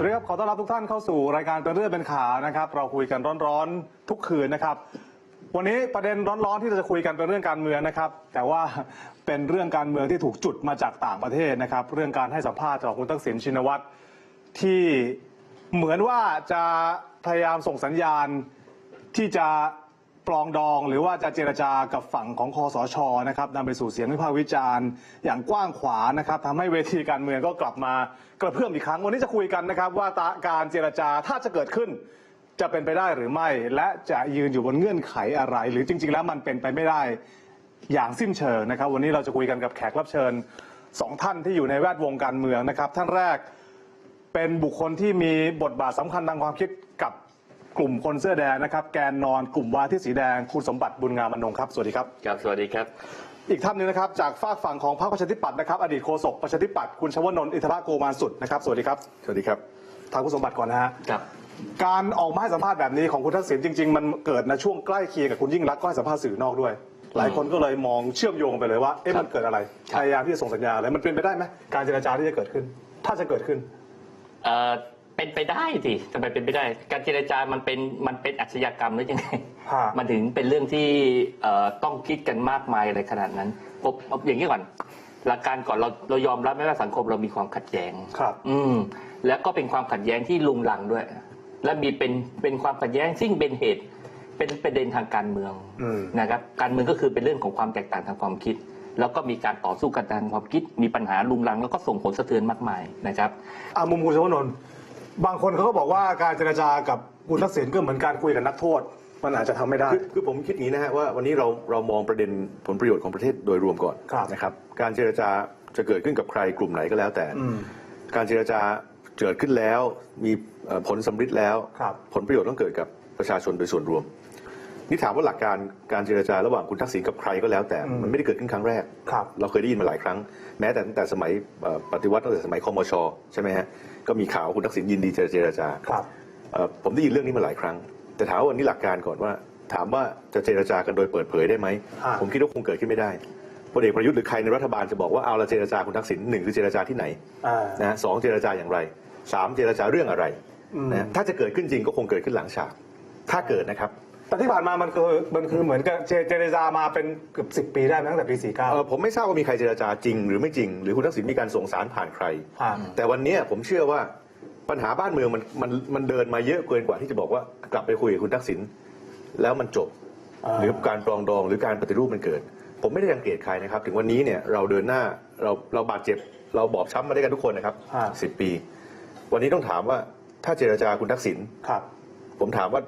สวัสดีครับ ขอต้อนรับทุกท่านเข้าสู่รายการเป็นเรื่องเป็นข่าวนะครับ เราคุยกันร้อนๆทุกคืนนะครับ วันนี้ประเด็นร้อนๆที่เราจะคุยกันเป็นเรื่องการเมืองนะครับ แต่ว่าเป็นเรื่องการเมืองที่ถูกจุดมาจากต่างประเทศนะครับ เรื่องการให้สัมภาษณ์ของคุณทักษิณชินวัตรที่เหมือนว่าจะพยายามส่งสัญญาณที่จะ ปลองดองหรือว่าจะเจรจากับฝั่งของคอสชนะครับนำไปสู่เสียงวิพากษ์วิจารณ์ อย่างกว้างขวางนะครับทำให้เวทีการเมืองก็กลับมากระเพื่อมอีกครั้ง วันนี้จะคุยกันนะครับว่าการเจรจาถ้าจะเกิดขึ้นจะเป็นไปได้หรือไม่ และจะยืนอยู่บนเงื่อนไขอะไร หรือจริง ๆ แล้วมันเป็นไปไม่ได้อย่างสิ้นเชิงนะครับ วันนี้เราจะคุยกันกับแขกรับเชิญสองท่านที่อยู่ในแวดวงการเมืองนะครับ ท่านแรกเป็นบุคคลที่มีบทบาทสำคัญทางความคิดกับ กลุ่มคนเสื้อแดงนะครับ แกนนอนกลุ่มวาที่สีแดง คุณสมบัติบุญงามอนงครับสวัสดีครับครับสวัสดีครับ อีกท่านหนึงนะครับจากฝากฝั่งของพรรคประชาธิปัตย์นะครับอดีตโฆษกประชาธิปัตย์คุณชวนนท์อินทรโกมานสุดนะครับสวัสดีครับสวัสดีครับทางคุณสมบัติก่อนนะฮะครับ การออกมาให้สัมภาษณ์แบบนี้ของคุณทักษิณจริง ๆ มันเกิดในช่วงใกล้เคียงกับคุณยิ่งรักษณ์ก็ให้สัมภาษณ์สื่อนอกด้วย หลายคนก็เลยมองเชื่อมโยงไปเลยว่าเอ๊ะครับมันเกิดอะไรครับพยายามที่จะส่งสัญญาณอะไรมันเป็นไปได้ไหมการเจรจาที่จะเกิดขึ้น ถ้าจะเกิดขึ้น เอ่อ เป็นไปได้สิทำไมเป็นไปได้ การเจรจามันเป็นมันเป็นอาชญากรรมหรือยังไงฮะ มันถึงเป็นเรื่องที่เอ่อต้องคิดกันมากมายอะไรขนาดนั้นผมเอาอย่างนี้ก่อนหลักการก่อนเราเรายอมรับไหมว่าสังคมเรามีความขัดแย้ง ครับ อืมแล้วก็เป็นความขัดแย้งที่ลุงลังด้วย และมีเป็นเป็นความขัดแย้งซึ่งเป็นเหตุเป็นประเด็นทางการเมืองอืม นะครับการเมืองก็คือเป็นเรื่องของความแตกต่างทางความคิด แล้วก็มีการต่อสู้กันทางความคิด มีปัญหาลุงลังแล้วก็ส่งผลสะเทือนมากมายนะครับอามุมคุณชวนนท์ บางคนเขาก็บอกว่าการเจรจากับคุณทักษิณก็เหมือนการคุยกับนักโทษ มันอาจจะทำไม่ได้ คือคือผมคิดอย่างนี้นะฮะว่าวันนี้เราเรามองประเด็นผลประโยชน์ของประเทศโดยรวมก่อนครับ นะครับ การเจรจาจะเกิดขึ้นกับใครกลุ่มไหนก็แล้วแต่ อืม การเจรจาเกิดขึ้นแล้วมีเอ่อผลสำฤทธิ์แล้ว ครับ ผลประโยชน์ต้องเกิดกับประชาชนโดยส่วนรวม นี่ถามว่าหลักการการเจรจาระหว่างคุณทักษิณกับใครก็แล้วแต่อืมมันไม่ได้เกิดขึ้นครั้งแรก ครับ เราเคยได้ยินมาหลายครั้ง แม้แต่ตั้งแต่สมัยเอ่อปฏิวัติตั้งแต่สมัยคอมชใช่ไหมฮะก็มีข่าวคุณทักษิณยินดีจะเจรจาครับ เอ่อผมได้ยินเรื่องนี้มาหลายครั้ง แต่ถามว่าวันนี้หลักการก่อนว่า ถามว่าจะเจรจากันโดยเปิดเผยได้ไหมอ่า ผมคิดว่าคงเกิดขึ้นไม่ได้พลเอกประยุทธ์หรือใครในรัฐบาลจะบอกว่าเอาละเจรจาคุณทักษิณหนึ่งคือเจรจาที่ไหน อ่า นะฮะสองเจรจาอย่างไรสามเจรจาเรื่องอะไรอืม นะฮะถ้าจะเกิดขึ้นจริงก็คงเกิดขึ้นหลังฉาก ถ้าเกิดนะครับ แต่ที่ผ่านมามันคือมันคือเหมือนกับเจเจรจามาเป็นเกือบสิบปีได้ไหมตั้งแต่ปีสี่เก้าเอ่อผมไม่ทราบว่ามีใครเจรจาจริงหรือไม่จริง หรือคุณทักษิณมีการส่งสารผ่านใครอ่าแต่วันนี้ผมเชื่อว่าปัญหาบ้านเมืองมันมันมันเดินมาเยอะเกินกว่าที่จะบอกว่ากลับไปคุยกับคุณทักษิณแล้วมันจบ อ่า หรือการปรองดองหรือการปฏิรูปมันเกิด ผมไม่ได้รังเกียจใครนะครับ ถึงวันนี้เนี่ยเราเดินหน้าเราเราบาดเจ็บ เราบอบช้ำมาด้วยกันทุกคนนะครับอ่า สิบปี วันนี้ต้องถามว่าถ้าเจรจาคุณทักษิณ ครับ ผมถามว่า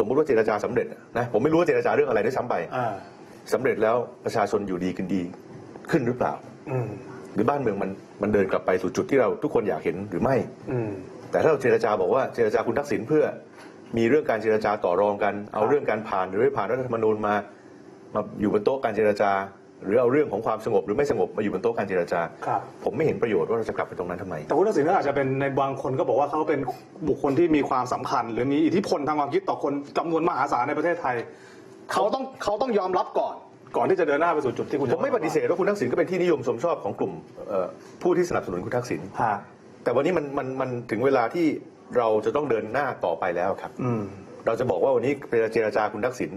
สมมุติว่าเจรจาสำเร็จนะผมไม่รู้ว่าเจรจาเรื่องอะไรด้วยซ้ำไปอ่าสำเร็จแล้วประชาชนอยู่ดีกินดีขึ้นหรือเปล่าอืมหรือบ้านเมืองมันมันเดินกลับไปสู่จุดที่เราทุกคนอยากเห็นหรือไม่อืมแต่ถ้าเราเจรจาบอกว่าเจรจาคุณทักษิณเพื่อ มีเรื่องการเจรจาต่อรองกัน เอาเรื่องการผ่านหรือไม่ผ่านรัฐธรรมนูญมา มาอยู่บนโต๊ะการเจรจา หรือเอาเรื่องของความสงบหรือไม่สงบมาอยู่บนโต๊ะการเจรจา ครับ ผมไม่เห็นประโยชน์ว่าเราจะกลับไปตรงนั้นทำไม แต่คุณทักษิณก็อาจจะเป็นในบางคนก็บอกว่าเขาเป็นบุคคลที่มีความสำคัญ หรือมีอิทธิพลทางความคิดต่อคนจำนวนมหาศาลในประเทศไทย เขาต้องเขาต้องยอมรับก่อน ก่อนที่จะเดินหน้าไปสู่จุดที่คุณผมไม่ปฏิเสธว่าคุณทักษิณก็เป็นที่นิยมชมชอบของกลุ่มเอ่อผู้ที่สนับสนุนคุณทักษิณฮะแต่วันนี้มันมันมันถึงเวลาที่เราจะต้องเดินหน้าต่อไปแล้วครับ อืม เราจะบอกว่าวันนี้เจรจาคุณทักษิณ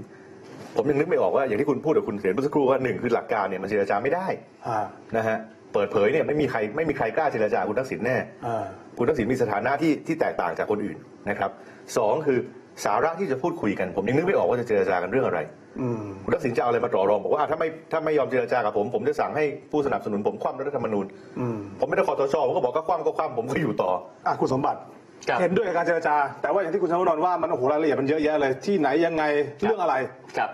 ผมยังนึกไม่ออกว่าอย่างที่คุณพูดกับคุณเสียนเมื่อสักครู่ว่าหนึ่งคือหลักการเนี่ยมันเจรจาไม่ได้ฮะนะฮะเปิดเผยเนี่ยไม่มีใครไม่มีใครกล้าเจรจาคุณทักษิณแน่ อ่าคุณทักษิณมีสถานะที่ที่แตกต่างจากคนอื่นนะครับสองคือสาระที่จะพูดคุยกัน ผมยังนึกไม่ออกว่าจะเจรจากันเรื่องอะไร อืม คุณทักษิณจะเอาอะไรมาต่อรองบอกว่าอะถ้าไม่ถ้าไม่ยอมเจรจากับผม ผมจะสั่งให้ผู้สนับสนุนผมคว่ำรัฐธรรมนูญ อืม ผมไม่ได้คอตชผมก็บอกก็คว่ำก็คว่ำผมก็อยู่ต่อ อะคุณสมบัติ ครับเห็นด้วยกับการเจรจา แต่ว่าอย่างที่คุณชวนนท์ว่ามันโอ้โหรายละเอียดมันเยอะแยะเลยที่ไหนยังไงเรื่องอะไร ครับ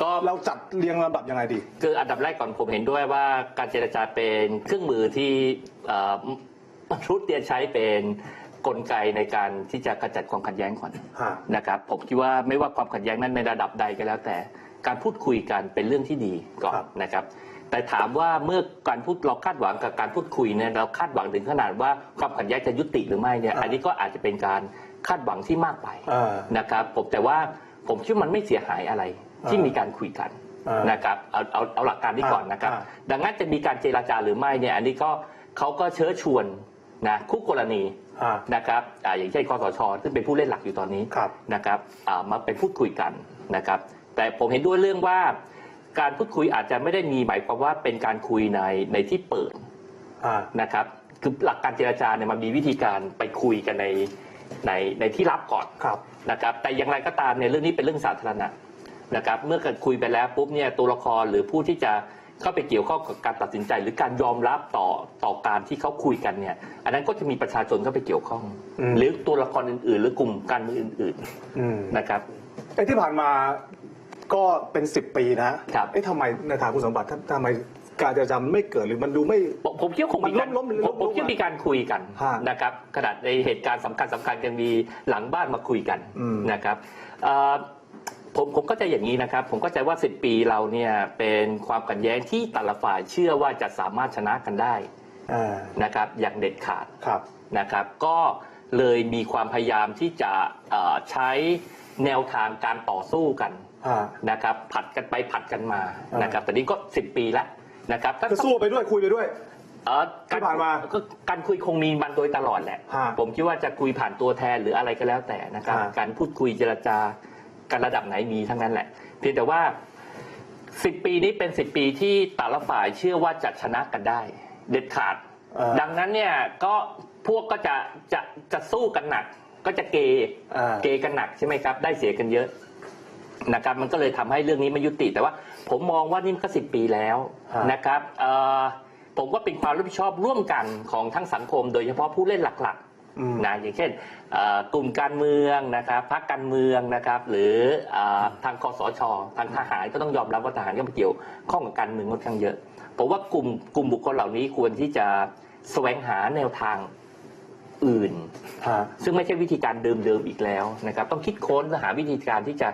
ก็เราจัดเรียงลำดับยังไงดี คืออันดับแรกก่อนผมเห็นด้วยว่าการเจรจาเป็นเครื่องมือที่เอ่อมนุษย์เนี่ยใช้เป็นกลไกในการที่จะกระจัดความขัดแย้งก่อน ฮะ นะครับผมคิดว่าไม่ว่าความขัดแย้งนั้นในระดับใดก็แล้วแต่ การพูดคุยกันเป็นเรื่องที่ดีก่อนครับ นะครับ แต่ถามว่าเมื่อการพูดเราคาดหวังกับการพูดคุยเนี่ยเราคาดหวังถึงขนาดว่าความขัดแย้งจะยุติหรือไม่เนี่ยอันนี้ก็อาจจะเป็นการคาดหวังที่มากไปอ่านะครับผมแต่ว่าผมคิดว่ามันไม่เสียหายอะไรที่อ่ามีมีการคุยกันอ่านนะครับเอาเอาเอาหลักการนี้ก่อนนะครับอ่าดังนั้นจะมีการเจราจาหรือไม่เนี่ยอันนี้ก็เขาก็เชิญชวนนะคู่กรณีอ่านะครับอ่าอย่างเช่นคอสชซึ่งเป็นผู้เล่นหลักอยู่ตอนนี้ครับนะครับอ่ามาเป็นพูดคุยกันนะครับ แต่ผมเห็นด้วยเรื่องว่า การพูดคุยอาจจะไม่ได้มีหมายความว่าเป็นการคุยในในที่เปิดอ่านะครับ คือหลักการเจรจาเนี่ยมันมีวิธีการไปคุยกันในในในที่ลับก่อนครับนะครับ แต่อย่างไรก็ตามเนี่ยเรื่องนี้เป็นเรื่องสาธารณะนะครับ เมื่อเกิดคุยไปแล้วปุ๊บเนี่ยตัวละครหรือผู้ที่จะเข้าไปเกี่ยวข้องกับการตัดสินใจ หรือการยอมรับต่อต่อการที่เขาคุยกันเนี่ย อันนั้นก็จะมีประชาชนเข้าไปเกี่ยวข้องอืมหรือตัวละครอื่นๆ หรือกลุ่มการเมืองอื่นอืมๆนะครับ ไอ้ที่ผ่านมา ก็เป็นสิบปีนะฮะครับ เอ๊ะทำไมในทางคุณสมบัติทำไมการเจรจามันไม่เกิดหรือมันดูไม่ ผมผมคิดว่าคงมีการมันล้มๆหรือผมผมคิดว่ามีการคุยกันฮะนะครับขนาดในเหตุการณ์สำคัญสำคัญกันมีหลังบ้านมาคุยกันอืม นะครับเอ่อผมผมก็จะอย่างนี้นะครับ ผมก็ใจว่า 10 ปีเราเนี่ยเป็นความขัดแย้งที่แต่ละฝ่ายเชื่อว่าจะสามารถชนะกันได้อ่านะครับ อย่างเด็ดขาด ครับ นะครับก็เลยมีความพยายามที่จะเอ่อใช้แนวทางการต่อสู้กันอ่า นะครับผัดกันไปผัดกันมาอ่านนะครับแต่นี้ก็ 10 ปีแล้วนะครับถ้าก็สู้ไปด้วยคุยไปด้วยเอ่อที่ผ่านมาก็การคุยคงมีมันโดยตลอดแหละฮะผมคิดว่าจะคุยผ่านตัวแทนหรืออะไรก็แล้วแต่นะครับฮะการพูดคุยเจรจากันระดับไหนมีทั้งนั้นแหละ เพียงแต่ว่าสิบปีนี้เป็นสิบปีที่แต่ละฝ่ายเชื่อว่าจะชนะกันได้ เด็ดขาดเอ่อดังนั้นเนี่ยก็พวกก็จะจะจะสู้กันหนัก ก็จะเกอ่าเกกันหนักใช่ไหมครับ ได้เสียกันเยอะ นะครับมันก็เลยทำให้เรื่องนี้ไม่ยุติ แต่ว่าผมมองว่านี่มันก็สิบปีแล้วฮะนะครับเอ่อผมว่าเป็นความรับผิดชอบร่วมกันของทั้งสังคม โดยเฉพาะผู้เล่นหลักอืมๆนะอย่างเช่นเอ่อกลุ่มการเมืองนะครับพรรคการเมืองนะครับ หรือเอ่อทางคอสชทางทหารก็ต้องยอมรับว่าทหารก็มาเกี่ยวข้องกับการเมืองค่อนข้างเยอะผมว่ากลุ่มกลุ่มบุคคลเหล่านี้ควรที่จะแสวงหาแนวทางอื่นฮะซึ่งไม่ใช่วิธีการเดิมๆอีกแล้วนะครับ ต้องคิดค้นและหาวิธีการที่จะ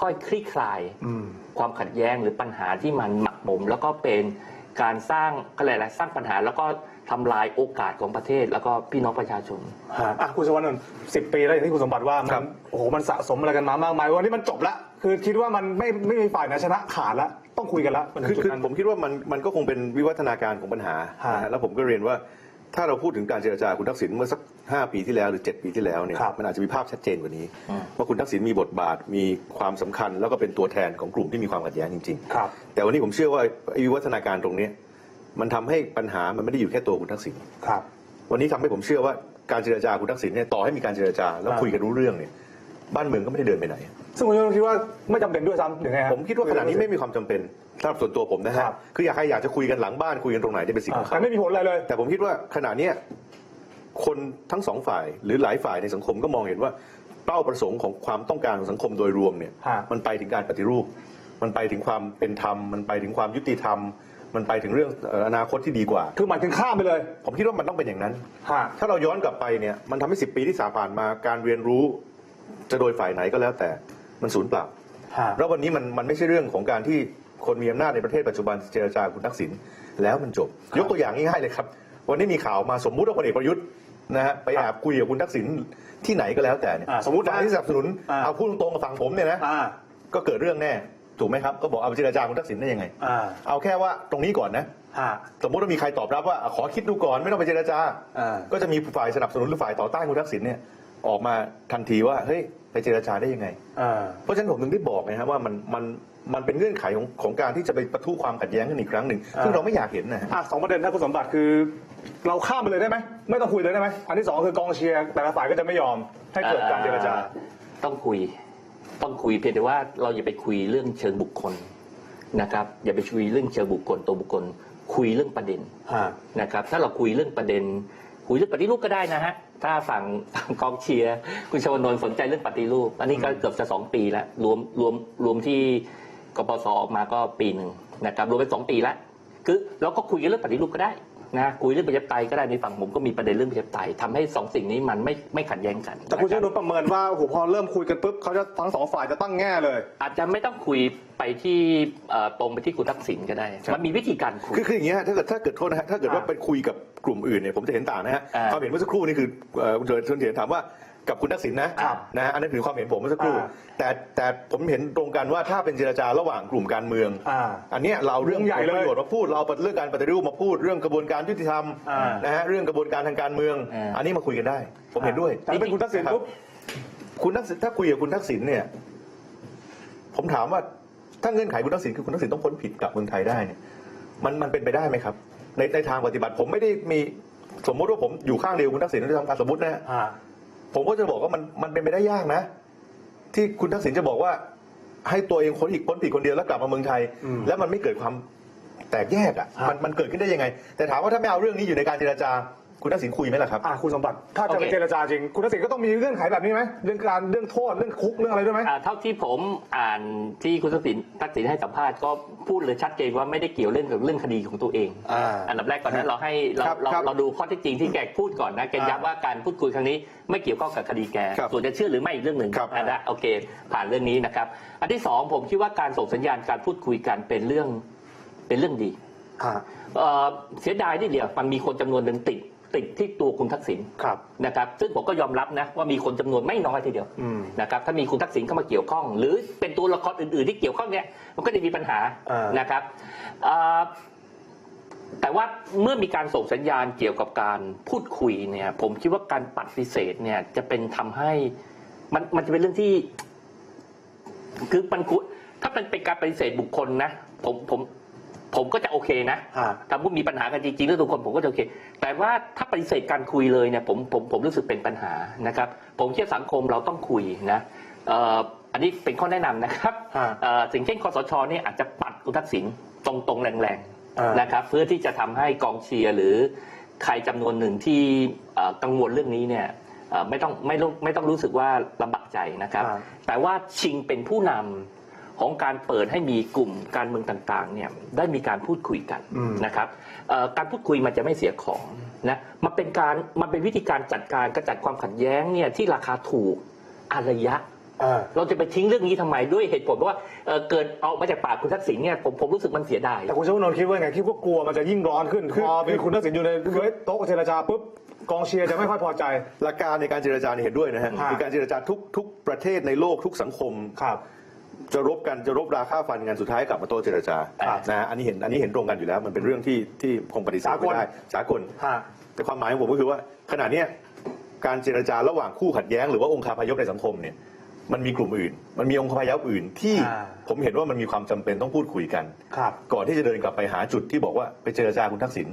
ค่อยๆคลี่คลายอืมความขัดแย้งหรือปัญหาที่มันหมักหมม แล้วก็เป็นการสร้างก็เลยกอะไรสร้างปัญหาแล้วก็ทำลายโอกาสของประเทศ แล้วก็พี่น้องประชาชนฮะอะคุณสวรรค์สิบปีแล้วอย่างที่คุณสมบัติว่ามัครันบ โอ้โหมันสะสมอะไรกันมามากมายวันนี้มันจบละคือคิดว่ามันไม่ไม่มีฝ่ายไหนชนะขาดละต้องคุยกันละมันถึคืองจุดคือนั้น ผมคิดว่ามันมันก็คงเป็นวิวัฒนาการของปัญหาฮะนะฮะแล้วผมก็เรียนว่าถ้าเราพูดถึงการเจรจาคุณทักษิณเมื่อสัก 5 ปีที่แล้วหรือ 7 ปีที่แล้วเนี่ยครับมันอาจจะมีภาพชัดเจนกว่านี้อืมว่าคุณทักษิณมีบทบาทมีความสำคัญ แล้วก็เป็นตัวแทนของกลุ่มที่มีความขัดแย้งจริงครับๆแต่วันนี้ผมเชื่อว่าไอ้วิวัฒนาการตรงเนี้ยมันทำให้ปัญหามันไม่ได้อยู่แค่ตัวคุณทักษิณครับวันนี้ทำให้ผมเชื่อว่าการเจรจาคุณทักษิณเนี่ยต่อให้มีการเจรจาแล้วครับคุยกันรู้เรื่องเนี่ยบ้านเมืองก็ไม่ได้เดินไปไหน ซึ่งคุณคิดว่าไม่จำเป็นด้วยซ้ำหรือไงฮะผมคิดว่าขณะนี้ไม่มีความจำเป็นสำหรับส่วนตัวผมนะฮะครับคืออยากใครอยากจะคุยกันหลังบ้านคุยกันตรงไหนได้เป็นสิ่งอ่าของแต่เขาไม่มีผลอะไรเลย แต่ผมคิดว่าขณะเนี้ย คนทั้งสองฝ่าย หรือหลายฝ่ายในสังคมก็มองเห็นว่าเป้าประสงค์ของความต้องการของสังคมโดยรวมเนี่ยฮะ มันไปถึงการปฏิรูป มันไปถึงความเป็นธรรม มันไปถึงความยุติธรรม มันไปถึงเรื่องเอ่ออนาคตที่ดีกว่า คือหมายถึงข้ามไปเลยผมคิดว่ามันต้องเป็นอย่างนั้น ฮะ ถ้าเราย้อนกลับไปเนี่ยมันทำให้สิปีที่สาผ่านมาการเรียนรู้จะโดยฝ่ายไหนก็แล้วแต่มันสูญเปล่า ฮะ แล้ววันนี้มันมันไม่ใช่เรื่องของการที่คนมีอำนาจในประเทศปัจจุบันเจรจาคุณทักษิณแล้วมันจบครับยกตัวอย่างง่ายๆเลยครับ วันนี้มีข่าวมาสมมุติว่าพลเอกประยุทธ์ นะฮะไปแอบคุยกับคุณทักษิณที่ไหนก็แล้วแต่เนี่ยอ่าสมมุตินะฝ่ายที่สนับสนุนอ่า เอาพูดตรงๆกับฝั่งผมเนี่ยนะอ่าก็เกิดเรื่องแน่ถูกไหมครับก็บอกเอาไปเจรจาคุณทักษิณได้ยังไง อ่าเอาแค่ว่าตรงนี้ก่อนนะ ฮะสมมติว่ามีใครตอบรับว่าอะขอคิดดูก่อนไม่ต้องไปเจรจา อ่า ก็จะมีฝ่ายสนับสนุนหรือฝ่ายต่อต้านคุณทักษิณเนี่ยออกมาทันทีว่าเฮ้ยไปเจรจาได้ยังไง อ่า เพราะฉะนั้นผมถึงได้บอกนะครับว่ามันมัน มันเป็นเงื่อนไขของของการที่จะไปประทุความขัดแย้งกันอีกครั้งหนึ่งอ่าซึ่งเราไม่อยากเห็นนะฮะ อะสองประเด็นถ้าคุณสมบัติคือ เราข้ามไปเลยได้ไหมไม่ต้องคุยเลยได้ไหมอันที่สองคือกองเชียร์แต่ละฝ่ายก็จะไม่ยอมให้เกิดการเจรจา ต้องคุย ต้องคุยเพียงแต่ว่าเราอย่าไปคุยเรื่องเชิงบุคคลนะครับ อย่าไปคุยเรื่องเชิงบุคคลตัวบุคคล คุยเรื่องประเด็นฮะนะครับ ถ้าเราคุยเรื่องประเด็น คุยเรื่องปฏิรูปก็ได้นะฮะถ้าฝั่งฝั่งกองเชียร์คุณชวนนท์สนใจเรื่องปฏิรูป อันนี้ก็เกือบจะสองปีแล้วรวมรวมรวมที่ กปสออกมาก็ปีหนึ่งนะครับรวมเป็นสองปีแล้วคือเราก็คุยกันเรื่องปฏิรูปก็ได้นะคุยเรื่องประชาธิปไตยก็ได้ในฝั่งผมก็มีประเด็นเรื่องประชาธิปไตยทำให้สองสิ่งนี้มันไม่ไม่ขัดแย้งกันแต่คุณนะชรับวนนท์ประเมินว่าโอ้โหพอเริ่มคุยกันปุ๊บเขาจะทั้งสองฝ่ายจะตั้งแง่เลย อาจจะไม่ต้องคุยไปที่เอ่อตรงไปที่คุณทักษิณก็ได้ครับมันมีวิธีการคุยคือคืออย่างเงี้ยถ้าเกิดถ้าเกิดโทษนะฮะถ้าเกิดว่าอ่าไปคุยกับกลุ่มอื่นเนี่ยผมจะเห็นต่างนะฮะอ่าความเห็นเมื่อสักครู่นี่คือเอ่อคุณเถิดคุณเถียนถามว่า กับคุณทักษิณนะครับนะฮะอันนั้นคือความเห็นผมเมื่อสักครู่ อ่าแต่แต่ผมเห็นตรงกันว่าถ้าเป็นเจรจาระหว่างกลุ่มการเมืองอ่าอันเนี้ยเราเอาเรื่องเรื่องใหญ่ผลเลยประโยชน์มาพูดเราเอาเรื่องการปฏิรูปมาพูดเรื่องกระบวนการยุติธรรมอ่าน นะฮะเรื่องกระบวนการทางการเมือง อ่า อันนี้มาคุยกันได้ ผมเห็นด้วยแต่เป็นคุณทักษิณปุ๊บ คุณทักษิณถ้าคุยกับคุณทักษิณเนี่ย ผมถามว่าถ้าเงื่อนไขคุณทักษิณคือคุณทักษิณต้องพ้นผิดกลับเมืองไทยได้เนี่ยมันมันเป็นไปได้ไหมครับ ในในทางปฏิบัติผมไม่ได้มีสมมติว่าผมอยู่ข้างเดียวคุณทักษิณด้วยทำการสมมตินะฮะอ่า ผมก็จะบอกว่ามันมันเป็นไปได้ยากนะ ที่คุณทักษิณจะบอกว่า ให้ตัวเองพ้นผิดพ้นผิดคนเดียวแล้วกลับมาเมืองไทย อืมแล้วมันไม่เกิดความแตกแยกอะ ครับ มันมันเกิดขึ้นได้ยังไง แต่ถามว่าถ้าไม่เอาเรื่องนี้อยู่ในการเจรจา คุณทักษิณคุยไหมล่ะครับ อ่าคุณสมบัติถ้าจะไปโอเค เจรจาจริง คุณทักษิณก็ต้องมีเงื่อนไขแบบนี้ไหมเรื่องการเรื่องโทษเรื่องคุกเรื่องอะไรด้วยไหม อ่าเท่าที่ผมอ่านที่คุณทักษิณทักษิณให้สัมภาษณ์ก็พูดเลยชัดเจนว่าไม่ได้เกี่ยวเรื่องกับเรื่องคดีของตัวเอง อ่าอันดับแรกก่อนนั้นเราให้เราครับเราครับเราดูข้อเท็จจริงที่แกพูดก่อนนะแกอ่าย้ำว่าการพูดคุยครั้งนี้ไม่เกี่ยวข้องกับคดีแกครับส่วนจะเชื่อหรือไม่อีกเรื่องหนึ่งครับอะนะโอเค ผ่านเรื่องนี้นะครับ อันที่สองผมคิดว่าการส่งสัญญาณการพูดคุยกันเป็นเรื่องเป็นเรื่องดี อ่า เอ่อเสียดายนิดเดียวมันมีคนจำนวนหนึ่งติด ติดที่ตัวคุณทักษิณครับนะครับซึ่งผมก็ยอมรับนะว่ามีคนจำนวนไม่น้อยทีเดียวอืมนะครับถ้ามีคุณทักษิณเข้ามาเกี่ยวข้อง หรือเป็นตัวละครอื่น ๆ ที่เกี่ยวข้องเนี่ยมันก็จะมีปัญหาอ่านนะครับเอ่อแต่ว่าเมื่อมีการส่งสัญญาณเกี่ยวกับการพูดคุยเนี่ย ผมคิดว่าการปฏิเสธเนี่ยจะเป็นทำให้มันมันจะเป็นเรื่องที่ คือมันควรถ้ามันเป็นการปฏิเสธบุคคลนะผมผม ผมก็จะโอเคนะอ่าถ้าพูดมีปัญหากันจริงๆแล้วทุกคนผมก็จะโอเค แต่ว่าถ้าปฏิเสธการคุยเลยเนี่ยผมผมผมรู้สึกเป็นปัญหานะครับ ผมเชื่อสังคมเราต้องคุยนะเอ่ออันนี้เป็นข้อแนะนำนะครับอ่าเอ่อสิ่งเช่นคอสชเนี่ยอาจจะปัดคุณทักษิณตรงๆแรงอ่าๆนะครับ เพื่อที่จะทำให้กองเชียร์หรือใครจำนวนหนึ่งที่เอ่อกังวลเรื่องนี้เนี่ยเอ่อไม่ต้องไม่ต้องไม่ต้องรู้สึกว่าลำบากใจนะครับอ่าแต่ว่าชิงเป็นผู้นำ ของการเปิดให้มีกลุ่มการเมืองต่างๆเนี่ยได้มีการพูดคุยกันอืมนะครับเอ่อการพูดคุยมันจะไม่เสียของนะมันเป็นการมันเป็นวิธีการจัดการกระจัดความขัดแย้งเนี่ยที่ราคาถูกอารยะอ่าเราจะไปทิ้งเรื่องนี้ทำไมด้วยเหตุผลว่าเอ่อเกิดเอามาจากปากคุณทักษิณเนี่ยผมผมรู้สึกมันเสียดายแต่คุณชวนนท์คิดว่าไงคิดว่ากลัวมันจะยิ่งร้อนขึ้นพอมีคุณทักษิณอยู่ในโต๊ะเจรจาปุ๊บกองเชียร์จะไม่ค่อยพอใจหลักการในการเจรจาเนี่ยเห็นด้วยนะฮะครับคือการเจรจาทุกทุกประเทศในโลกทุกสังคมครับ จะรบกันจะรบราค่าฟันกันสุดท้ายกลับมาโต๊ะเจรจาครับนะฮะอันนี้เห็นอันนี้เห็นตรงกันอยู่แล้ว มันเป็นเรื่องที่ที่คงปฏิเสธสากลไม่ได้สากลฮะแต่ความหมายของผมก็คือว่าขณะเนี้ยการเจรจาระหว่างคู่ขัดแย้งหรือว่าองค์คาพยพในสังคมเนี่ยมันมีกลุ่มอื่น มันมีองค์คาพยพอื่นที่อ่าผมเห็นว่ามันมีความจำเป็นต้องพูดคุยกันครับก่อนที่จะเดินกลับไปหาจุดที่บอกว่าไปเจรจาคุณทักษิณ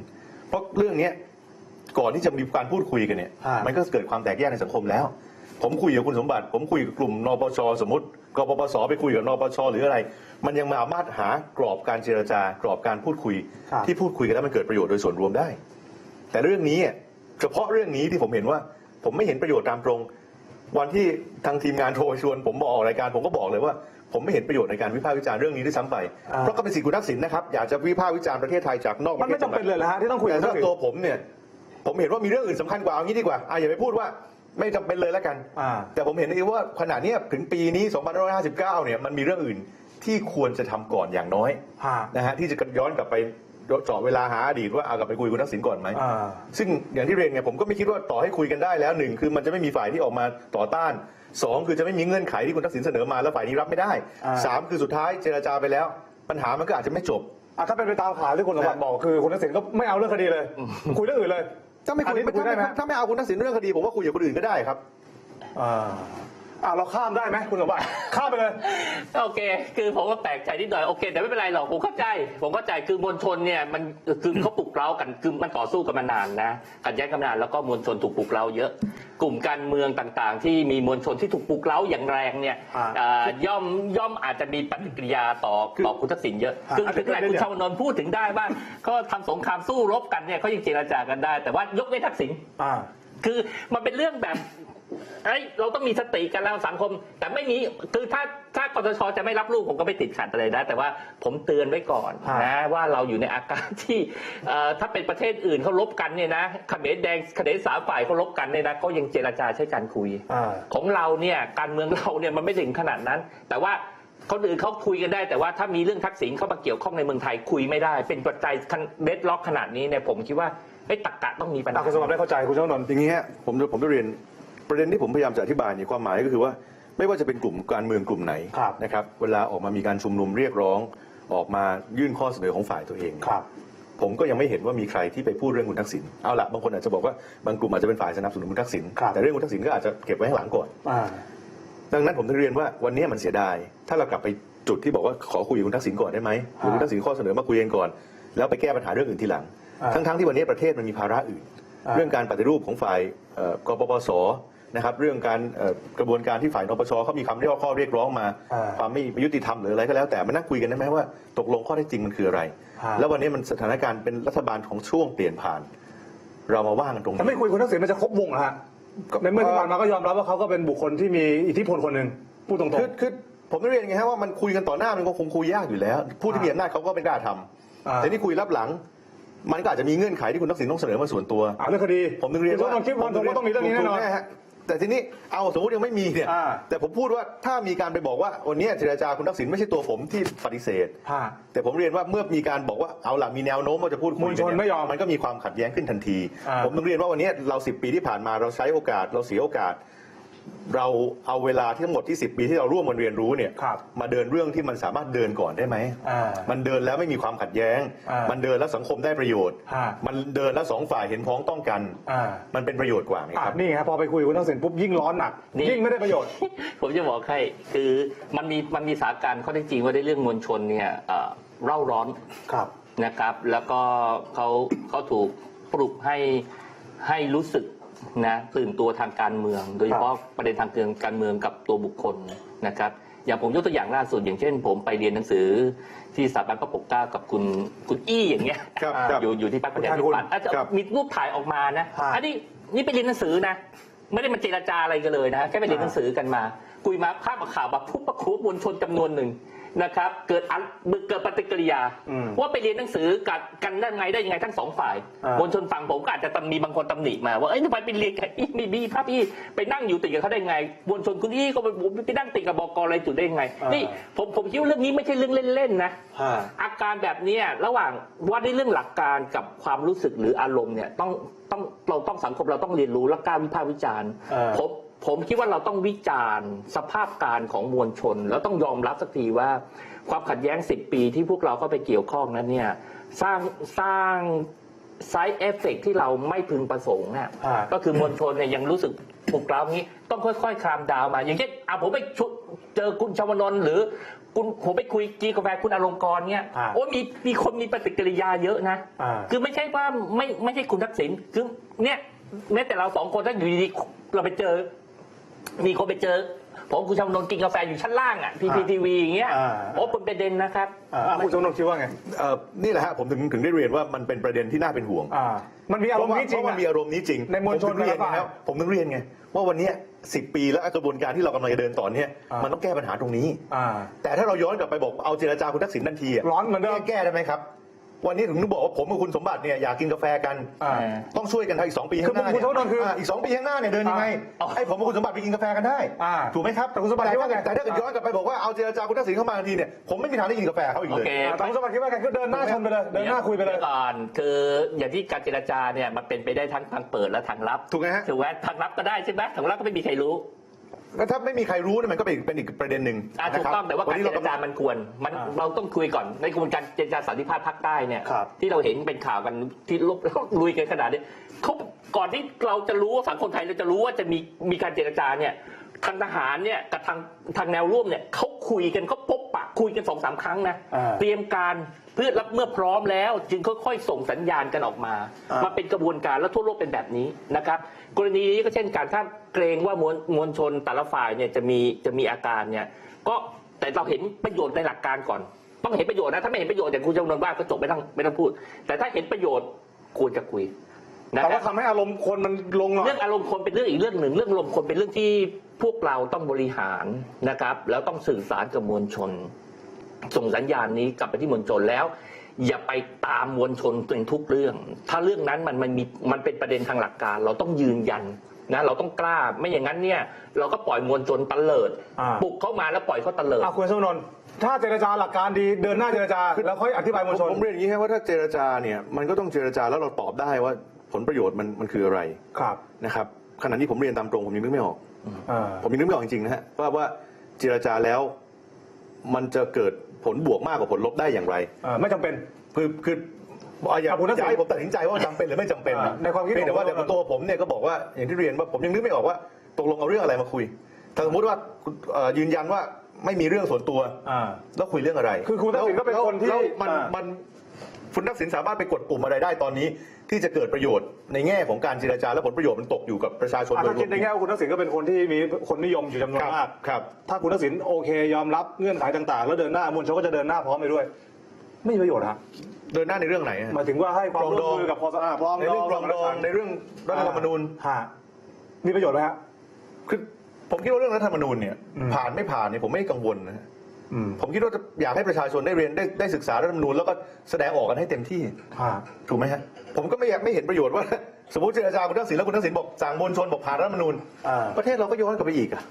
เพราะเรื่องเนี้ยก่อนที่จะมีการพูดคุยกันเนี่ยอ่ามัมันก็เกิดความแตกแยกในสังคมแล้ว ผมคุยกับคุณสมบัติ ผมคุยกับกลุ่มนปชสมมติ กปปสไปคุยกับนปชหรืออะไร มันยังมาสามารถหากรอบการเจรจากรอบการพูดคุย ครับ ที่พูดคุยกันแล้วมันเกิดประโยชน์โดยส่วนรวมได้ แต่เรื่องนี้อะเฉพาะเรื่องนี้ที่ผมเห็นว่า ผมไม่เห็นประโยชน์ตามตรง วันที่ทางทีมงานโทรชวน ผมมาออกรายการผมก็บอกเลยว่า ผมไม่เห็นประโยชน์ในการวิพากษ์วิจารณ์เรื่องนี้ด้วยซ้ำไปอ่า เพราะก็เป็นสิทธิคุณทักษิณนะครับอยากจะวิพากษ์วิจารณ์ประเทศไทยจากนอกปมันระเทศไม่จำเป็นเลยเหรอฮะที่ต้องคุยแต่กับคุณทัถ้ากษิณตัวผมเนี่ย ผมเห็นว่ามีเรื่องอื่นสำคัญกว่าเอางี้ดีกว่าอะอย่าไปพูดว่า ไม่จำเป็นเลยแล้วกัน อ่า แต่ผมเห็นเองว่าขณะเนี้ยถึงปีนี้ 2559 เนี่ยมันมีเรื่องอื่นที่ควรจะทำก่อนอย่างน้อยฮะนะฮะที่จะย้อนกลับไปเจาะเวลาหาอดีตว่าเอากลับไปคุยกับคุณทักษิณก่อนไหม อ่า ซึ่งอย่างที่เรียนไงผมก็ไม่คิดว่าต่อให้คุยกันได้แล้วหนึ่งคือมันจะไม่มีฝ่ายที่ออกมาต่อต้านสองคือจะไม่มีเงื่อนไขที่คุณทักษิณเสนอมาแล้วฝ่ายนี้รับไม่ได้อ่า สามคือสุดท้ายเจรจาไปแล้ว ปัญหามันก็อาจจะไม่จบ อะถ้าเป็นไปตามข่าวที่คุณสมบัติบอกคือคุณทักษิณก็ไม่เอาเรื่องคดีเลย คุยเรื่องอื่นเลย ถ้าไม่คุยอันนี้คุยได้ไหม ถ้าไม่เอาคุณทักษิณเรื่องคดีผมว่าคุยกับคนอื่นก็ได้ครับ อ่า อ่าเราข้ามได้ไหมคุณสมบัติข้ามไปเลย โอเค คือผมก็แปลกใจนิดหน่อยโอเค แต่ไม่เป็นไรหรอกผมเข้าใจ ผมเข้าใจคือมวลชนเนี่ยมันคือเขาปลุกเร้ากันคือมันต่อสู้กันมานานนะขัดแย้งกันมานานแล้วก็มวลชนถูกปลุกเร้าเยอะ กลุ่มการเมืองต่างๆ ที่มีมวลชนที่ถูกปลุกเร้าอย่างแรงเนี่ยอ่าเอ่อย่อมย่อมอาจจะมีปฏิกิริยาต่อต่อคุณทักษิณเยอะอ่าคืออันนี้ถึงขนาดเดี๋ยวคุณชาวนนท์พูดถึงได้ว่าเขาทำสงครามสู้รบกันเนี่ยเขายังเจรจากันได้ แต่ว่ายกเว้นทักษิณ อ่า คือมันเป็นเรื่องแบบ เอ้ยเราต้องมีสติกันแล้วสังคม แต่ไม่มีคือถ้าถ้ากสชจะไม่รับลูกผมก็ไม่ติดขัดอะไรนะ แต่ว่าผมเตือนไว้ก่อนฮะนะว่าเราอยู่ในอาการที่เอ่อถ้าเป็นประเทศอื่นเขาลบกันเนี่ยนะเขมรแดงเขมรสามฝ่ายเขาลบกันเนี่ยนะเขายังเจรจาใช้การคุยอ่าของเราเนี่ยการเมืองเราเนี่ยมันไม่ถึงขนาดนั้น แต่ว่าคนอื่นเขาคุยกันได้ แต่ว่าถ้ามีเรื่องทักษิณเข้ามาเกี่ยวข้องในเมืองไทยคุยไม่ได้ เป็นปัจจัยเด็ดล็อกขนาดนี้เนี่ยผมคิดว่าไอ้ยตักกะต้องมีปัญอะหาคุณสมบัติได้เข้าใจคุณชวนนท์อย่างนี้ฮะผมจะผมจะเรียน ประเด็นที่ผมพยายามจะอธิบายในความหมายก็คือว่า ไม่ว่าจะเป็นกลุ่มการเมืองกลุ่มไหนครับนะครับเวลาออกมามีการชุมนุมเรียกร้อง ออกมายื่นข้อเสนอของฝ่ายตัวเองครับ ผมก็ยังไม่เห็นว่ามีใครที่ไปพูดเรื่องคุณทักษิณเอาละบางคนอาจจะบอกว่าบางกลุ่มอาจจะเป็นฝ่ายสนับสนุนคุณทักษิณครับแต่เรื่องคุณทักษิณก็อาจจะเก็บไว้ข้างหลังก่อน อ่า ดังนั้นผมถึงเรียนว่าวันนี้มันเสียดาย ถ้าเรากลับไปจุดที่บอกว่าขอคุยกับคุณทักษิณก่อนได้ไหมหรือคุณทักษิณข้อเสนอมาคุยกันก่อน แล้วไปแก้ปัญหาเรื่องอื่นทีหลัง อ่าทั้งๆที่วันนี้ประเทศมันมีภาระอื่น อ่า เรื่องการปฏิรูปของฝ่ายเอ่อกปปส นะครับเรื่องการเอ่อกระบวนการที่ฝ่ายนปชเขามีคำเรียกว่าข้อเรียกร้องมาอ่าความไม่ยุติธรรมหรืออะไรก็แล้วแต่มานั่งคุยกันได้ไหมว่าตกลงข้อเท็จจริงมันคืออะไรอ่าแล้ววันนี้มันสถานการณ์เป็นรัฐบาลของช่วงเปลี่ยนผ่าน เรามาว่ากันตรงแต่นี้ไม่คุยคุณทักษิณมันจะครบวงเหรอฮะก็ในเมื่อที่ผ่านมาก็ยอมรับว่าเขาก็เป็นบุคคลที่มีอิทธิพลคนหนึ่งพูดตรงคือคือผมต้องเรียนไงฮะว่ามันคุยกันต่อหน้ามันก็คงคุยยากอยู่แล้ว ผู้ที่มีอำนาจเขาก็ไม่กล้าทอ่าำแต่นี่คุยรับหลังมันก็อาจจะมีเงื่อนไขที่คุณทักษิณต้องเสนอมาส่วนตัวๆอ่าเรื่องคดี ผมถึงเรียนคุณว่าสมคิดว่าผมว่าต้องมีเรื่องนี้แน่นอนถูกฮะ แต่ทีนี้เอาสมมติยังไม่มีเนี่ยอ่า แต่ผมพูดว่าถ้ามีการไปบอกว่าวันนี้เจรจาคุณทักษิณไม่ใช่ตัวผมที่ปฏิเสธฮะแต่ผมเรียนว่าเมื่อมีการบอกว่าเอาล่ะมีแนวโน้มว่าจะพูดคุยมวลชนกัเยไม่ยอมมันก็มีความขัดแย้งขึ้นทันที อ่าผมต้องเรียนว่าวันนี้เราสิปีที่ผ่านมาเราใช้โอกาสเราเสียโอกาส เราเอาเวลาที่ทั้งหมดที่ 10 ปีที่เราร่วมกันเรียนรู้เนี่ยครับมาเดินเรื่องที่มันสามารถเดินก่อนได้ไหม อ่า มันเดินแล้วไม่มีความขัดแย้ง อ่ามัมันเดินแล้วสังคมได้ประโยชน์ ฮะ มันเดินแล้วสองฝ่ายเห็นพ้องต้องกัน อ่ามันเป็นประโยชน์กว่าไงอ่าครับ นี่ครับพอไปคุยกับคุณทักษิณปุ๊บยิ่งร้อนหนัก นี่ ยิ่งไม่ได้ประโยชน์ ผมจะบอกให้คือมันมีมันมีสถานการณ์ข้อเท็จจริงว่าในเรื่องมวลชนเนี่ยเอ่อเร่าร้อนครับ นะครับ แล้วก็เขาเขาถูกปลุกให้ให้รู้สึก นะตื่นตัวทางการเมือง โดยเฉพาะประเด็นทางการเมืองกับตัวบุคคลนะครับอย่างผมยกตัวอย่างล่าสุดอย่างเช่น ผมไปเรียนหนังสือที่สถาบันพระปกเกล้ากับคุณคุณอี้อย่างเงี้ยครับอ่าครับอยู่อยู่ที่พรรคประชาธิปัตย์อาจจะครับมีรูปถ่ายออกมานะฮะอันนี้นี่ไปเรียนหนังสือนะไม่ได้มาเจรจาอะไรกันเลยนะแค่ไปเรียนหนังสือกันมา คุยมาภาพข่าวมาทุบประคุมวลชนจำนวนหนึ่ง นะครับ เกิดอันเกิดปฏิกิริยา อืมว่าไปเรียนหนังสือกันกันได้ไงได้ยังไงทั้งสองฝ่ายอ่ามวลชนฝั่งผมก็อาจจะตำมีบางคนตำหนิมาว่าเอ้ยทำไมไปเรียนกับอีมีบีภาพอีไปนั่งอยู่ติดกับเขาได้ไงมวลชนคุณอีก็ไปไปนั่งติดกับบกอะไรจุดได้ยังไงนี่ผมผมคิดว่าเรื่องนี้ไม่ใช่เรื่องเล่นๆนะ ฮะ อาการแบบเนี้ยระหว่างว่าในเรื่องหลักการกับความรู้สึกหรืออารมณ์เนี่ยต้องต้องเราต้องสังคมเราต้องเรียนรู้และกล้าวิพากษ์วิจารณ์เออผม ผมคิดว่าเราต้องวิจารณ์สภาพการของมวลชน แล้วต้องยอมรับสักทีว่า ความขัดแย้ง 10 ปีที่พวกเราเข้าไปเกี่ยวข้องนั้นเนี่ยสร้างสร้างไซ d ์เอฟเฟกที่เราไม่พึงประสงค์น่ะอ่าก็คือมวลชนเนี่ยยังรู้สึกปลุกเร้างี้ต้องค่อยๆคลามดาวน์มา อย่างเช่นอะผมไปชุเจอคุณชวนนท์หรือคุณผมไปคุยกินกาแฟคุณอลงกรณ์เนี่ยอ่าโอ้ยมีมีคนมีปฏิกิริยาเยอะนะอ่าคือไม่ใช่ว่าไม่ไม่ใช่คุณทักษิณคือเนี่ยแม้แต่เราสองคนถ้าอยู่ดีๆเราไปเจอ มีคนไปเจอ ผมคุณชวนนท์กินกาแฟอยู่ชั้นล่างอะพีพีทีวีอย่างเงี้ยอ่า โอ้เป็นประเด็นนะครับ อ่าคุณสมนคิดว่าไงเอ่อนี่แหละฮะผมถึงถึงได้เรียนว่ามันเป็นประเด็นที่น่าเป็นห่วงอ่า มันมีอารมณ์นี้จริงเพาะมันมีอะ อารมณ์นี้จริงในมวลชนผถึงเรียนแต่ละฝ่ายไงครับผมถึงเรียนไงว่าวันเนี้สิปีแล้วกระบวนการที่เรากำลังจะเดินต่อเนี่ยอ่ามั มันต้องแก้ปัญหาตรงนี้ อ่า แต่ถ้าเราย้อนกลับไปบอกเอาเจรจาคุณทักษิณทันทีะร้อนเหมือนเดิม แก้ได้ไหมครับ วันนี้ถึงต้องบอกว่าผมกับคุณสมบัติเนี่ยอยากกินกาแฟกัน อ่า ต้องช่วยกันทำอีกสองปีข้างหน้าคือคุณเนี่ยสมบัติคืออ่าอีกสองปีข้างหน้าเนี่ยเดินยังไงอ่าให้ผมกับคุณสมบัติไปกินกาแฟกันได้อ่าถูกไหมครับแต่คุณสมบัติคิดว่าไง แต่ถ้าเกิดย้อนกลับไปบอกว่าเอาเจรจาคุณทักษิณเข้ามาทันทีเนี่ยผมไม่มีทางได้กินกาแฟเขาอีกโอเลยเค อ่าแต่คุณสมบัติคิดว่าไงคือเดินหน้าชนไปเลยเดินหน้าคุยไปเลย ดี๋วก่อนคืออย่างที่การเจรจาเนี่ยมันเป็นไปได้ทั้งทางเปิดและทางลับถูกไหมฮะ ถูกไหมทางลับก็ได้ใช่ไหมทางลับก็ไม่มีใครรู้ ก็ถ้าไม่มีใครรู้เนี่ยมันก็เป็นเป็นอีกประเด็นหนึ่งอะถูกนะครับต้องแต่ว่าวัการนี้เจเรารกำจาลัง มันควรมันอ่าเราต้องคุยก่อนในกระบวนการเจรจาสันติภาพภาคใต้เนี่ยครับ ที่เราเห็นเป็นข่าวกันที่ลบลุยกันขนาดนี้เขาก่อนที่เราจะรู้ว่าสังคมไทยเราจะรู้ว่าจะมีมีการเจรจาเนี่ยทางทหารเนี่ยกับทางทางแนวร่วมเนี่ยเขาคุยกันเขาพบปะคุยกันสองสามครั้งนะอ่าเตรียมการเพื่อรับเมื่อพร้อมแล้ว จึงค่อยๆ ส่งสัญญาณกันออกมา อ่ามาเป็นกระบวนการแล้วทั่วโลกเป็นแบบนี้นะครับ กรณีนี้ก็เช่นกันถ้าเกรงว่ามวลมวลชนแต่ละฝ่ายเนี่ยจะมีจะมีอาการเนี่ยก็แต่เราเห็นประโยชน์ในหลักการก่อน ต้องเห็นประโยชน์นะถ้าไม่เห็นประโยชน์อย่างคุณจำนวนว่าก็จบไม่ต้องไม่ต้องพูด แต่ถ้าเห็นประโยชน์ควรจะคุยนะแต่ครัว่าบทำให้อารมณ์คนมันลงหน่อย เรื่องอารมณ์คนเป็นเรื่องอีกเรื่องหนึ่งเรื่องอารมณ์คนเป็นเรื่องที่พวกเราต้องบริหารนะครับ แล้วต้องสื่อสารกับมวลชน ส่งสัญญาณนี้กลับไปที่มวลชนแล้ว อย่าไปตามมวลชนในทุกเรื่อง ถ้าเรื่องนั้นมันมันมีมันเป็นประเด็นทางหลักการ เราต้องยืนยันนะเราต้องกล้าไม่อย่างนั้นเนี่ย เราก็ปล่อยมวลชนตะเลิดอ่า ปลุกเข้ามาแล้วปล่อยเขาตะเลิด อะคุณสมนนท์ถ้าเจรจาหลักการดีเดินหน้าเจรจาแล้วค่อยอธิบายมวลชน ผมเรียนอย่างนี้ครับว่าถ้าเจรจาเนี่ยมันก็ต้องเจรจาแล้วเราตอบได้ว่าผลประโยชน์มันมันคืออะไรครับนะครับขณะนี้ผมเรียนตามตรงผมยังนึกไม่ออก อ่าผมยังนึกไม่ออกจริงๆนะฮะว่าว่าเจรจาแล้วมันจะเกิด ผลบวกมากกว่าผลลบได้อย่างไร อ่าไม่จำเป็น คือคืออย่าอะคุณทักษิณอย่าให้ผมตัดสินใจว่าจำเป็นหรือไม่จำเป็นอ่าในความคิดเพียงแต่ว่าของแต่ตัวผมเนี่ยก็บอกว่าอย่างที่เรียนว่าผมยังนึกไม่ออกว่าตกลงเอาเรื่องอะไรมาคุยถ้าสมมติว่าคุณเอ่อยืนยันว่าไม่มีเรื่องส่วนตัว อ่า แล้วคุยเรื่องอะไรคือคุณทักษิณก็เป็นแล้วคนที่แล้วมันอ่ามั มัน คุณทักษิณสามารถไปกดปุ่มอะไรได้ตอนนี้ ที่จะเกิดประโยชน์ในแง่ของการเจรจาและผลประโยชน์มันตกอยู่กับประชาชนอะโดยถ้ารวคิดมในแง่ว่าคุณทักษิณก็เป็นคนที่มีคนนิยมอยู่จำนวนครับมากครับถ้าคุณทักษิณโอเค ยอมรับเงื่อนไขต่างๆ แล้วเดินหน้ามวลชนก็จะเดินหน้าพร้อมไปด้วย ไม่มีประโยชน์ฮะเดินหน้าในเรื่องไหนฮะหมายถึงว่าให้ความปรองดร่อวงมมือกับพอสอาปรองในเรื่องปรองดองในเรื่องรัฐธรรมนูญฮะมีประโยชน์ไหมฮะคือผมคิดว่าเรื่องรัฐธรรมนูญเนี่ยอืมผ่านไม่ผ่านเนี่ยผมไม่กังวลนะฮะอืม ผมคิดว่าจะอยากให้ประชาชนได้เรียนได้ได้ศึกษารัฐธรรมนูญแล้วก็แสดงออกกันให้เต็มที่ฮะถูกไหมฮะผมก็ไม่อยากไม่เห็นประโยชน์ว่า สมมติเจรจาคุณทักษิณแล้วคุณทักษิณบอกสั่งมวลชนบอกผ่านรัฐธรรมนูญอ่าประเทศเราก็ย้อนกลับไปอีกอะ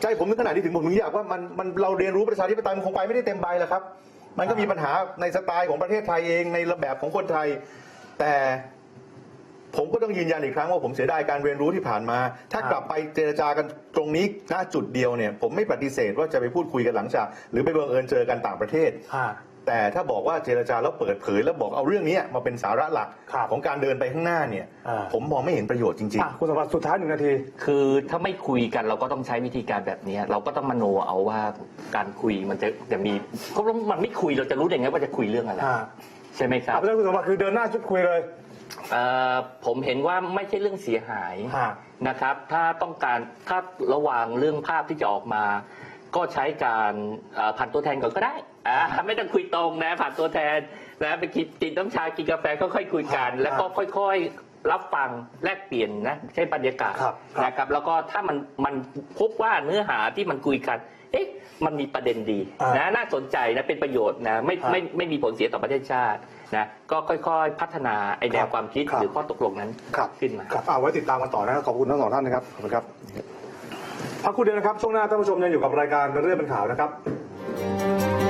ใจผมถึงขนาดที่ถึงผมถึงอยากว่ามันมันเราเรียนรู้ประชาธิปไตยมันคงไปไม่ได้เต็มใบแล้วครับ มันก็มีปัญหาในสไตล์ของประเทศไทยเองในระแบบของคนไทย แต่ ผมก็ต้องยืนยันอีกครั้งว่าผมเสียดายการเรียนรู้ที่ผ่านมา ถ้ากลับไปเจรจากันตรงนี้ณจุดเดียวเนี่ย ผมไม่ปฏิเสธว่าจะไปพูดคุยกันหลังจาก หรือไปบังเอิญเจอกันต่างประเทศฮะแต่ถ้าบอกว่าเจรจาแล้วเปิดเผยแล้วบอกเอาเรื่องนี้มาเป็นสาระหลักครับของการเดินไปข้างหน้าเนี่ยอ่าผมมองไม่เห็นประโยชน์จริงอะคุณสมบัติสุดท้ายหนึ่งนาที คือถ้าไม่คุยกันเราก็ต้องใช้วิธีการแบบนี้ เราก็ต้องมโนเอาว่าการคุยมันจะจะมีก็มันไม่คุยเราจะรู้ได้ไงว่าจะคุยเรื่องอะไรอ่าใช่ไหมครัอะบเพราะฉะนั้นคุณสมบัติคือเดินหน้าชุดคุยเลย เอ่อผมเห็นว่าไม่ใช่เรื่องเสียหายฮะ นะครับ ถ้าต้องการถ้าระหว่างเรื่องภาพที่จะออกมา ก็ใช้การเอ่อผ่านตัวแทนก่อนก็ได้อ่าไม่ต้องคุยตรงนะผ่านตัวแทนนะไปกินกินน้ำชากินกาแฟค่อยๆคุยกัน ครับแล้วก็ค่อยๆรับฟังแลกเปลี่ยนนะใช้บรรยากาศครับครับ นะครับ แล้วก็ถ้ามันมันพบว่าเนื้อหาที่มันคุยกัน เอ๊ะมันมีประเด็นดีอ่านนะน่าสนใจนะเป็นประโยชน์นะไม่ครับไม่ไม่มีผลเสียต่อประเทศชาติ นะก็ค่อยๆ พัฒนาไอแนครัวบความคิดครับ หรือข้อตกลงนั้นครับขึ้นมา ครับเอาไว้ติดตามกันต่อนะครับขอบคุณทั้งสองท่านนะครับขอบคุณครับพักครู่เดียวนะครับช่วงหน้าท่านผู้ชมยังอยู่กับรายการเป็นเรื่องเป็นข่าวนะครับ